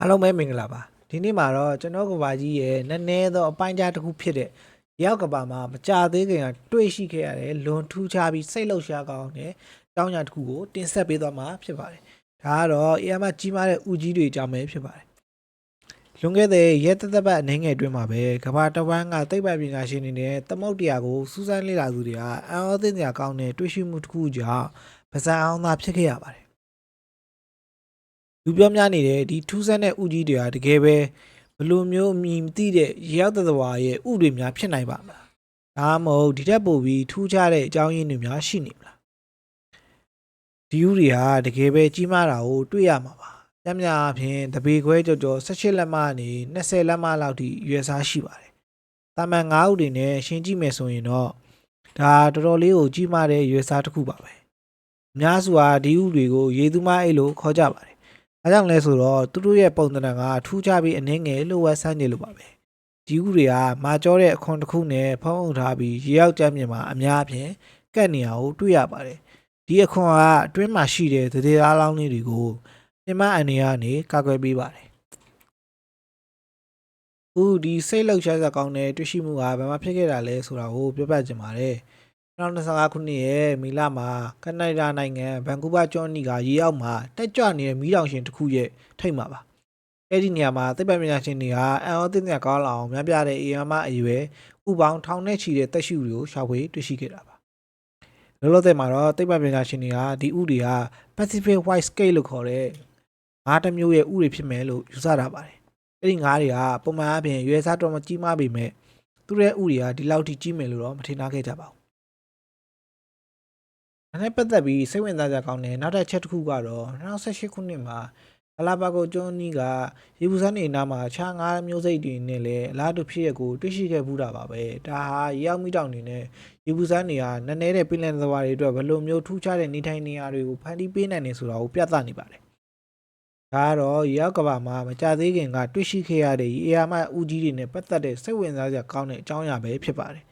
အားလုံးပဲမင်္ဂလာပါဒီနေ့မှာတော့ကျွန်တော်ကဘာကြီးရဲ့နည်းနည်းသောအပိုင်းကြားတစ်ခုဖြစ်တဲ့ရောက်ကဘာမှာမကြသေးခင်ကတွေ့ရှိခဲ့ရတဲ့လွန်ထူးခြားပြီးစိတ်လှုပ်ရှားကောင်းတဲ့တောင်းညာတစ်ခုကိုတင်ဆက်ပေးသွားမှာဖြစ်ပါတယ်ဒါကတော့အရာမကြီးမားတဲ့ဦးကြီးတွေအကြောင်းပဲဖြစ်ပါတယ်လွန်ခဲ့တဲ့ရဲတသက်ပတ်အနေငယ်အတွင်းမှာပဲကဘာတဝမ်းကသိပ္ပံပညာရှင်တွေနဲ့သမုတ်တရားကိုစူးစမ်းလေ့လာသူတွေကအံ့ဩသင့်စရာကောင်းတဲ့တွေ့ရှိမှုတစ်ခုကြောင့်ပါဇာအောင်သာဖြစ်ခဲ့ရပါတယ် လူပြောများနေတဲ့ဒီထူးဆန်းတဲ့ဥကြီးတွေကတကယ်ပဲဘယ်လိုမျိုးအမြင်မသိတဲ့ရေရောက်တဲ့သဘာရဲ့ဥတွေများဖြစ်နိုင်ပါမလားဒါမှမဟုတ်ဒီထက်ပိုပြီးထူးခြားတဲ့အကြောင်းရင်းတွေများရှိနေမလားဒီဥတွေဟာတကယ်ပဲကြီးမားတာကိုတွေ့ရမှာပါညံ့ညံ့အပြင်တပေခွဲကြော်ကြော်18လက်မကနေ20လက်မလောက်ထိရွယ်စားရှိပါတယ်တာမန်9ဥတွေနဲ့ရှင်းကြည့်မယ်ဆိုရင်တော့ဒါတော်တော်လေးကိုကြီးမားတဲ့ရွယ်စားတစ်ခုပါပဲအများစုဟာဒီဥတွေကိုရေသူမအိတ်လို့ခေါ်ကြပါတယ်။ အဲကြောင့်လဲဆိုတော့သူတို့ရဲ့ပုံသဏ္ဍာန်ကထူးခြားပြီးအနှင်းငယ်လို့ဝက်ဆန်းနေလို့ပါပဲ။ဒီဥတွေကမာကျောတဲ့အခွန်တစ်ခုနဲ့ဖုံးအုပ်ထားပြီးရေရောက်ကြမ်းမြင်မှာအများအပြားကတ်နေအောင်တွေ့ရပါတယ်။ဒီအခွန်ကအတွင်းမှာရှိတဲ့သတိအားလောင်းလေးတွေကိုမြမအနေကနေကာကွယ်ပေးပါတယ်။ဦးဒီစိတ်လှုပ်ရှားစရာကောင်းတဲ့တွေ့ရှိမှုကဘာမှဖြစ်ခဲ့တာလဲဆိုတာကိုပြောပြချင်ပါတယ်။ 2025ခုနှစ်ရဲ့မီလမှာကနေဒါနိုင်ငံဗန်ကူးဗားကျွန်းနီကရေအောက်မှာတက်ကြွနေတဲ့မီးတောင်ရှင်တစ်ခုရဲ့ထိတ်မှာပါ။အဲ့ဒီနေရာမှာသိပ္ပံပညာရှင်တွေကအံ့ဩသင့်တဲ့ကောင်းလောင်များပြားတဲ့အေယာမအရွယ်ဥပေါင်းထောင်နဲ့ချီတဲ့တက်ရှိတွေကိုရှာဖွေတွေ့ရှိခဲ့တာပါ။လောလောဆယ်မှာတော့သိပ္ပံပညာရှင်တွေကဒီဥတွေက Pacific White Scale လို့ခေါ်တဲ့ငါးတစ်မျိုးရဲ့ဥတွေဖြစ်မယ်လို့ယူဆတာပါတယ်။အဲ့ဒီငါးတွေကပုံမှန်အပြင်ရွယ်စားတော်မကြီးမားပေမဲ့သူတို့ရဲ့ဥတွေကဒီလောက်ထိကြီးမယ်လို့တော့မထင်ထားခဲ့ကြပါဘူး။ ဒါနဲ့ပတ်သက်ပြီးစိတ်ဝင်စားကြကောင်းတဲ့နောက်ထပ်ချက်တစ်ခုကတော့2018ခုနှစ်မှာအလာဘာကိုကျွန်းနီးကရေဘူးစန်းနေနားမှာခြားငါးမျိုးစိတ်တွေနဲ့လည်းအလားတူဖြစ်ရက်ကိုတွေ့ရှိခဲ့ဘူးတာပါပဲဒါဟာရေအောင်မိတောင်နေနဲ့ရေဘူးစန်းတွေကနည်းနည်းတဲ့ပင်လယ်သဘာဝတွေအတွက်ဘယ်လိုမျိုးထူးခြားတဲ့နေထိုင်နေရာတွေကိုဖန်တီးပေးနိုင်နေဆိုတာကိုပြသနေပါတယ်ဒါကတော့ရေရောက်ကဘာမှာမကြသေးခင်ကတွေ့ရှိခဲ့ရတဲ့ရေယာမဦးကြီးတွေနဲ့ပတ်သက်တဲ့စိတ်ဝင်စားစရာကောင်းတဲ့အကြောင်းအရာပဲဖြစ်ပါတယ်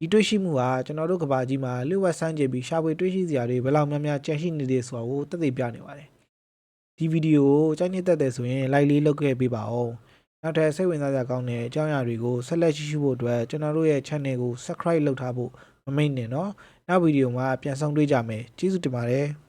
ဒီတွေ့ရှိမှုဟာကျွန်တော်တို့ကဘာကြီးမှာလျှို့ဝှက်ဆန်းကျင်ပြီးရှာဖွေတွေ့ရှိစရာတွေဘယ်လောက်များများကျန်ရှိနေသေးဆိုတာကိုသက်သေပြနေပါတယ်။ဒီဗီဒီယိုကိုကြိုက်နှစ်သက်တယ်ဆိုရင် like လေးလုပ်ခဲ့ပေးပါဦး။နောက်ထပ်စိတ်ဝင်စားစရာကောင်းတဲ့အကြောင်းအရာတွေကိုဆက်လက်ကြည့်ရှုဖို့အတွက်ကျွန်တော်တို့ရဲ့ channel ကို subscribe လုပ်ထားဖို့မမိတ်နဲ့နော်။နောက်ဗီဒီယိုမှာပြန်ဆောင်တွေ့ကြမယ်။ကျေးဇူးတင်ပါတယ်။